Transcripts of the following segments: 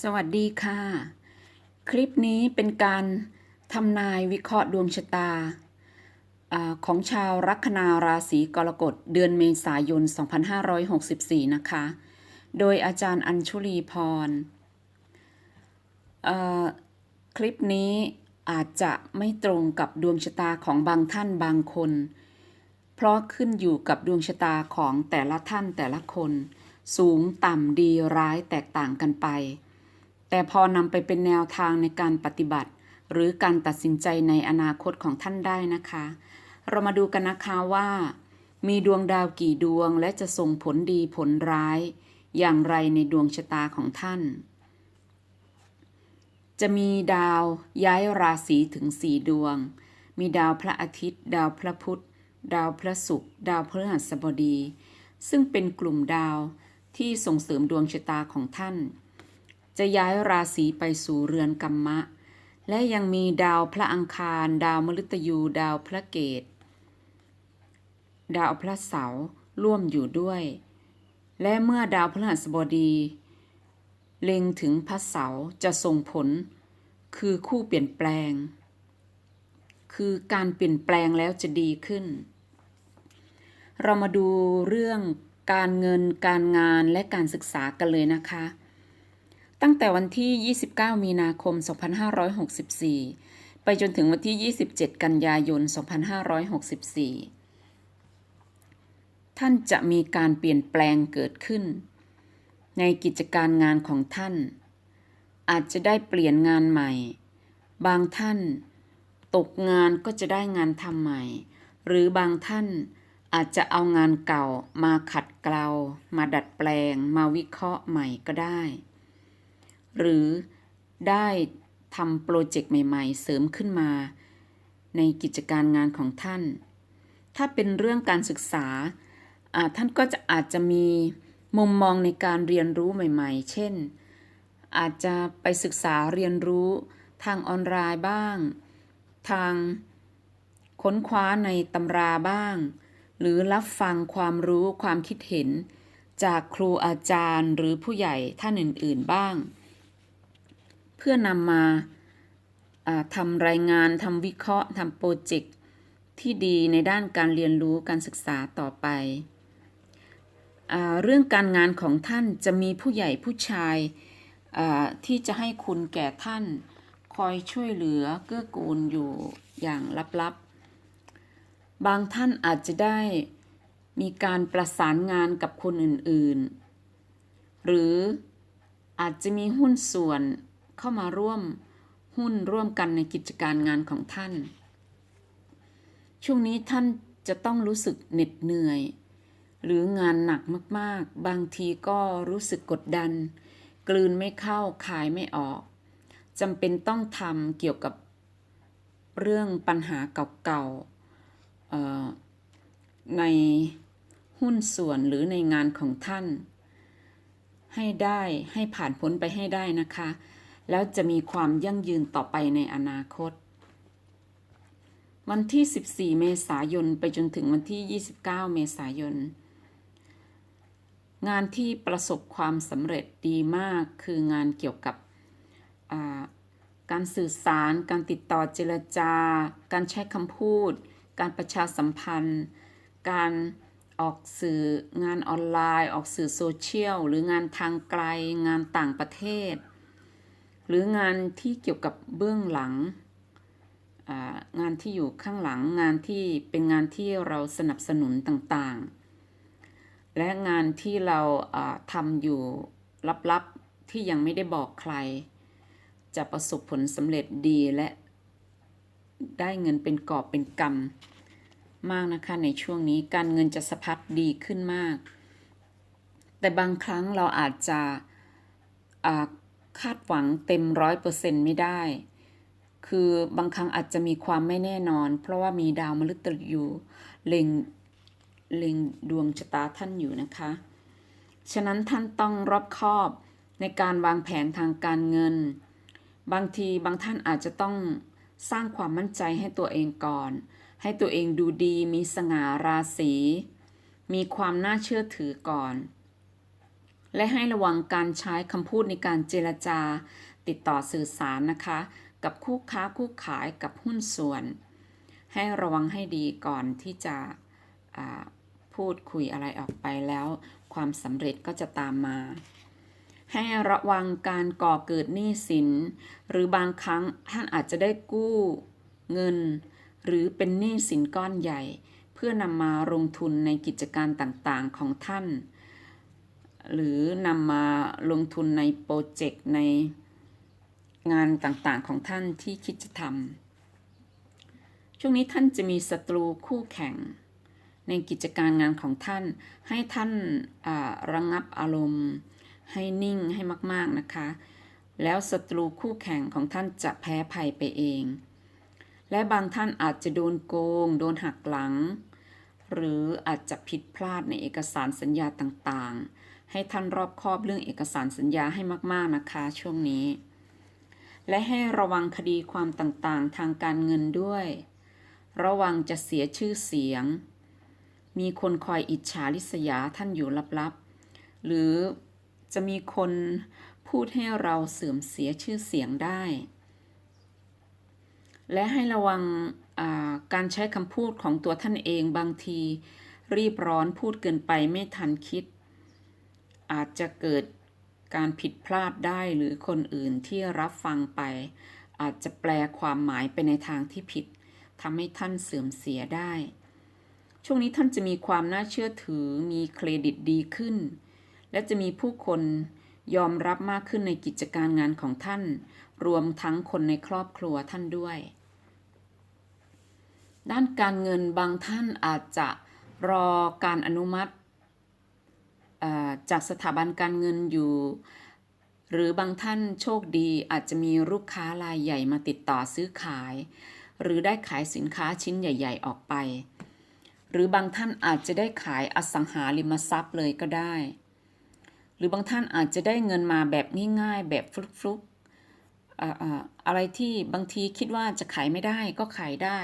สวัสดีค่ะ คลิปนี้เป็นการทำนายวิเคราะห์ดวงชะตาอของชาวลัคนาราศีกรกฎเดือนเมษายน 2564 นะคะ โดยอาจารย์อัญชุลีพร คลิปนี้อาจจะไม่ตรงกับดวงชะตาของบางท่านบางคน เพราะขึ้นอยู่กับดวงชะตาของแต่ละท่านแต่ละคน สูงต่ำดีร้ายแตกต่างกันไป แต่พอนำไปเป็นแนวทางในการปฏิบัติ หรือการตัดสินใจในอนาคตของท่านได้นะคะ เรามาดูกันนะคะว่า มีดวงดาวกี่ดวงและจะส่งผลดีผลร้าย อย่างไรในดวงชะตาของท่าน จะมีดาวย้ายราศีถึงสี่ดวง มีดาวพระอาทิตย์ ดาวพระพุธดาวพระศุกร์ดาวพฤหัสบดี ซึ่งเป็นกลุ่มดาวที่ส่งเสริมดวงชะตาของท่าน จะย้ายราศีไปสู่เรือนกัมมะ และยังมีดาวพระอังคาร ดาวมฤตยู ดาวพระเกต ดาวพระเสาร์ร่วมอยู่ด้วย และเมื่อดาวพฤหัสบดี เล็งถึงพระเสาร์จะส่งผล คือคู่เปลี่ยนแปลง คือการเปลี่ยนแปลงแล้วจะดีขึ้น เรามาดูเรื่องการเงินการงานและการศึกษากันเลยนะคะ ตั้งแต่วันที่ 29 มีนาคม 2564 ไปจนถึงวันที่ 27 กันยายน 2564 ท่านจะมีการเปลี่ยนแปลงเกิดขึ้น ในกิจการงานของท่าน อาจจะได้เปลี่ยนงานใหม่ บางท่าน ตกงานก็จะได้งานทำใหม่ หรือบางท่านอาจจะเอางานเก่ามาขัดเกลา มาดัดแปลง มาวิเคราะห์ใหม่ก็ได้ หรือได้ทำโปรเจกต์ใหม่ๆ เสริมขึ้นมา ในกิจการงานของท่าน ถ้าเป็นเรื่องการศึกษา ท่านก็จะอาจจะมีมุมมองในการเรียนรู้ใหม่ ๆ เช่น อาจจะไปศึกษาเรียนรู้ทางออนไลน์บ้าง ทางค้นคว้าในตำราบ้าง หรือรับฟังความรู้ความคิดเห็น จากครูอาจารย์หรือผู้ใหญ่ท่านอื่น ๆ บ้าง พื่อนำมาทำรายงานทำวิเคราะห์ทำโปรเจกต์ที่ดีในด้านการเรียนรู้การศึกษาต่อไป เรื่องการงานของท่านจะมีผู้ใหญ่ผู้ชายที่จะให้คุณแก่ท่าน คอยช่วยเหลือเกื้อกูลอยู่อย่างลับๆ บางท่านอาจจะได้มีการประสานงานกับคนอื่นๆ หรืออาจจะมีหุ้นส่วน เข้ามาร่วมหุ้นร่วมกันในกิจการงานของท่าน ช่วงนี้ท่านจะต้องรู้สึกเหน็ดเหนื่อย หรืองานหนักมากๆ บางทีก็รู้สึกกดดัน กลืนไม่เข้าขายไม่ออกจำเป็นต้องทำเกี่ยวกับเรื่องปัญหาเก่าๆในหุ้นส่วนหรือในงานของท่าน ให้ได้ให้ผ่านพ้นไปให้ได้นะคะ แล้วจะมีความยั่งยืนต่อไปในอนาคต วันที่ 14 เมษายน ไปจนถึงวันที่ 29 เมษายน งานที่ประสบความสำเร็จดีมากคืองานเกี่ยวกับการสื่อสาร การติดต่อเจรจา การใช้คำพูด การประชาสัมพันธ์ การออกสื่องานออนไลน์ ออกสื่อโซเชียล หรืองานทางไกล งานต่างประเทศ หรืองานที่เกี่ยวกับเบื้องหลังงานที่อยู่ข้างหลังงานที่เป็นงานที่เราสนับสนุนต่างๆ และงานที่เราทำอยู่ลับๆที่ยังไม่ได้บอกใคร จะประสบผลสำเร็จดีและได้เงินเป็นกอบเป็นกำมากนะคะในช่วงนี้การเงินจะสะพัดดีขึ้นมาก แต่บางครั้งเราอาจจะ คาดหวังเต็มร้อยเปอร์เซ็นต์ไม่ได้ คือบางครั้งอาจจะมีความไม่แน่นอน เพราะว่ามีดาวมฤตยูเล็งเล็งดวงชะตาท่านอยู่นะคะ ฉะนั้นท่านต้องรอบคอบในการวางแผนทางการเงิน บางทีบางท่านอาจจะต้องสร้างความมั่นใจให้ตัวเองก่อน ให้ตัวเองดูดีมีสง่าราศี มีความน่าเชื่อถือก่อน และให้ระวังการใช้คำพูดในการเจรจา ติดต่อสื่อสารนะคะ กับคู่ค้าคู่ขายกับหุ้นส่วน ให้ระวังให้ดีก่อนที่จะพูดคุยอะไรออกไปแล้ว ความสำเร็จก็จะตามมา ให้ระวังการก่อเกิดหนี้สิน หรือบางครั้งท่านอาจจะได้กู้เงิน หรือเป็นหนี้สินก้อนใหญ่ เพื่อนำมาลงทุนในกิจการต่างๆของท่าน หรือนำมาลงทุนในโปรเจกต์ในงานต่างๆของท่านที่คิดจะทำช่วงนี้ท่านจะมีศัตรูคู่แข่ง ในกิจการงานของท่าน ให้ท่านาระงับอารมณ์ ให้นิ่งให้มาก ๆนะคะ แล้วศัตรูคู่แข่งของท่านจะแพ้ภัยไปเอง และบางท่านอาจจะโดนโกง โดนหักหลัง หรืออาจจะผิดพลาดในเอกสารสัญญาต่างๆ ให้ท่านรอบคอบเรื่องเอกสารสัญญาให้มากๆนะคะช่วงนี้ และให้ระวังคดีความต่างๆ ทางการเงินด้วย ระวังจะเสียชื่อเสียง มีคนคอยอิจฉาริษยาท่านอยู่ลับๆ หรือจะมีคนพูดให้เราเสื่อมเสียชื่อเสียงได้ และให้ระวัง การใช้คำพูดของตัวท่านเองบางที รีบร้อนพูดเกินไปไม่ทันคิด อาจจะเกิดการผิดพลาดได้หรือคนอื่นที่รับฟังไป อาจจะแปลความหมายไปในทางที่ผิดทำให้ท่านเสื่อมเสียได้ ช่วงนี้ท่านจะมีความน่าเชื่อถือมีเครดิตดีขึ้น และจะมีผู้คนยอมรับมากขึ้นในกิจการงานของท่าน รวมทั้งคนในครอบครัวท่านด้วย ด้านการเงินบางท่านอาจจะรอการอนุมัติจากสถาบันการเงินอยู่ หรือบางท่านโชคดีอาจจะมีลูกค้ารายใหญ่มาติดต่อซื้อขาย หรือได้ขายสินค้าชิ้นใหญ่ ๆ ออกไป หรือบางท่านอาจจะได้ขายอสังหาริมทรัพย์เลยก็ได้ หรือบางท่านอาจจะได้เงินมาแบบง่ายๆ แบบฟลุกๆอออะไรที่บางทีคิดว่าจะขายไม่ได้ก็ขายได้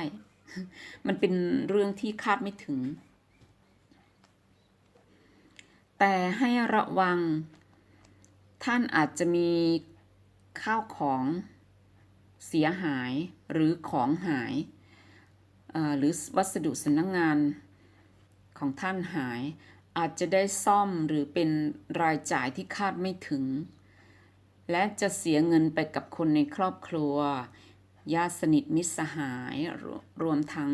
มันเป็นเรื่องที่คาดไม่ถึง แต่ให้ระวัง ท่านอาจจะมีข้าวของเสียหายหรือของหาย หรือวัสดุสำนักงงานของท่านหาย อาจจะได้ซ่อมหรือเป็นรายจ่ายที่คาดไม่ถึง และจะเสียเงินไปกับคนในครอบครัว ญาติสนิทมิตรสหายรวรวมทั้ง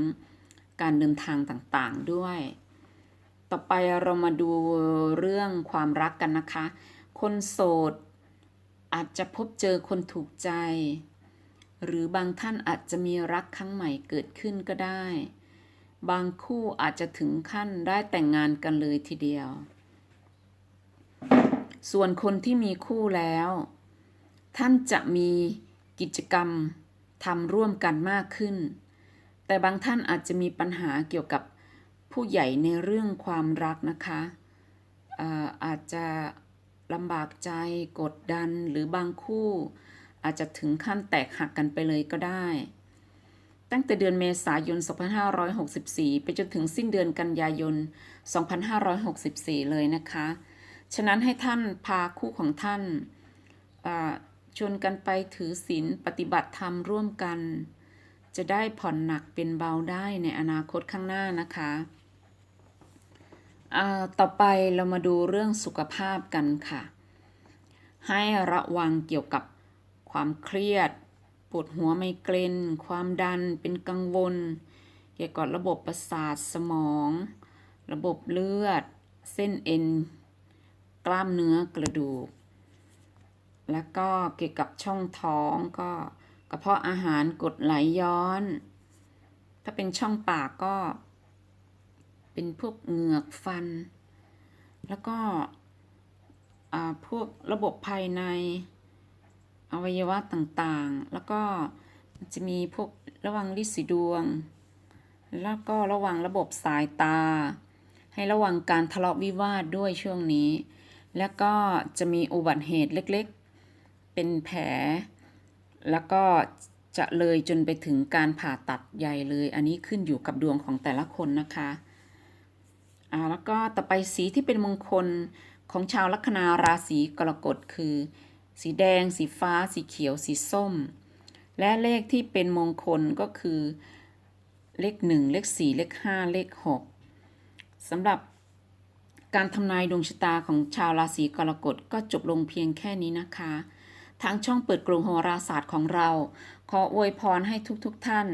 การเดินทางต่างๆด้วย ต่อไปเรามาดูเรื่องความรักกันนะคะ คนโสด อาจจะพบเจอคนถูกใจ หรือบางท่านอาจจะมีรักครั้งใหม่เกิดขึ้นก็ได้ บางคู่อาจจะถึงขั้นได้แต่งงานกันเลยทีเดียว ส่วนคนที่มีคู่แล้ว ท่านจะมีกิจกรรม ทำร่วมกันมากขึ้น แต่บางท่านอาจจะมีปัญหาเกี่ยวกับผู้ใหญ่ในเรื่องความรักนะคะอาอาจจะลำบากใจกดดันหรือบางคู่ อาจจะถึงขั้นแตกหักกันไปเลยก็ได้ ตั้งแต่เดือนเมษายน 2564 ไปจนถึงสิ้นเดือนกันยายน 2564 เลยนะคะ ฉะนั้นให้ท่านพาคู่ของท่านา ชวนกันไปถือศีลปฏิบัติธรรมร่วมกัน จะได้ผ่อนหนักเป็นเบาได้ในอนาคตข้างหน้านะคะต่อไปเรามาดูเรื่องสุขภาพกันค่ะ ให้ระวังเกี่ยวกับความเครียด ปวดหัวไมเกรนความดันเป็นกังวล เกี่ยวกับระบบประสาทสมอง ระบบเลือด เส้นเอ็น กล้ามเนื้อกระดูก แล้วก็เกี่ยวกับช่องท้องก็กระเพาะอาหารกดไหลย้อน ถ้าเป็นช่องปากก็ เป็นพวกเหงือกฟัน แล้วก็อ่าพวกระบบภายในอวัยวะต่างๆ แล้วก็จะมีพวกระวังลิสีดวง แล้วก็ระวังระบบสายตา ให้ระวังการทะเลาะวิวาทด้วยช่วงนี้ แล้วก็จะมีอุบัติเหตุเล็กๆ เป็นแผล แล้วก็จะเลยจนไปถึงการผ่าตัดใหญ่เลย อันนี้ขึ้นอยู่กับดวงของแต่ละคนนะคะอ่าแล้วก็ต่อไปสีที่เป็นมงคลของชาวลัคนาราศีกรกฎคือ สีแดง สีฟ้า สีเขียว สีส้ม และเลขที่เป็นมงคลก็คือเลขหนึ่งเลขสี่เลขห้าเลขหกสำหรับการทำนายดวงชะตาของชาวราศีกรกฎก็จบลงเพียงแค่นี้นะคะ ทางช่องเปิดกรุงโหราศาสตร์ของเรา ขออวยพรให้ทุกๆทท่าน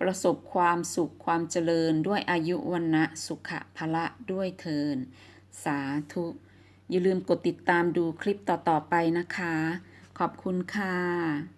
ประสบความสุขความเจริญด้วยอายุวันนะสุขะละด้วยเทิน สาธุ อย่าลืมกดติดตามดูคลิปต่อๆไปนะคะ ขอบคุณค่ะ